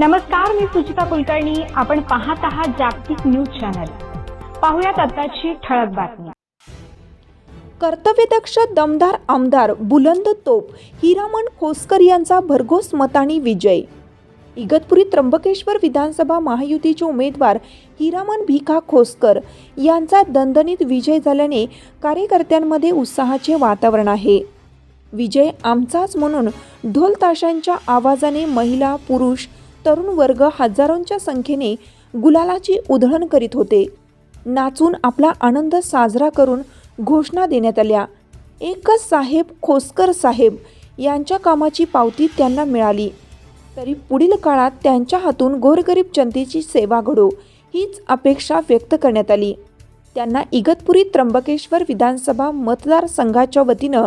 नमस्कार मी सुचिता कुलकर्णी. आपण पाहत आहात जागतिक न्यूज चॅनल. पाहुयात आताची ठळक बातमी. कर्तव्यदक्ष दमदार आमदार बुलंद तोप हिरामण खोसकर यांचा भरघोस मतानी विजय. इगतपुरी त्र्यंबकेश्वर विधानसभा महायुतीचे उमेदवार हिरामन भिका खोसकर यांचा दणदणीत विजय झाल्याने कार्यकर्त्यांमध्ये उत्साहाचे वातावरण आहे. विजय आमचाच म्हणून ढोल ताशांच्या आवाजाने महिला पुरुष तरुण वर्ग हजारोंच्या संख्येने गुलालाची उधळण करीत होते. नाचून आपला आनंद साजरा करून घोषणा देण्यात आल्या. एकच साहेब खोसकर साहेब यांच्या कामाची पावती त्यांना मिळाली. तरी पुढील काळात त्यांच्या हातून गोरगरीब जनतेची सेवा घडो हीच अपेक्षा व्यक्त करण्यात आली. त्यांना इगतपुरी त्र्यंबकेश्वर विधानसभा मतदारसंघाच्या वतीनं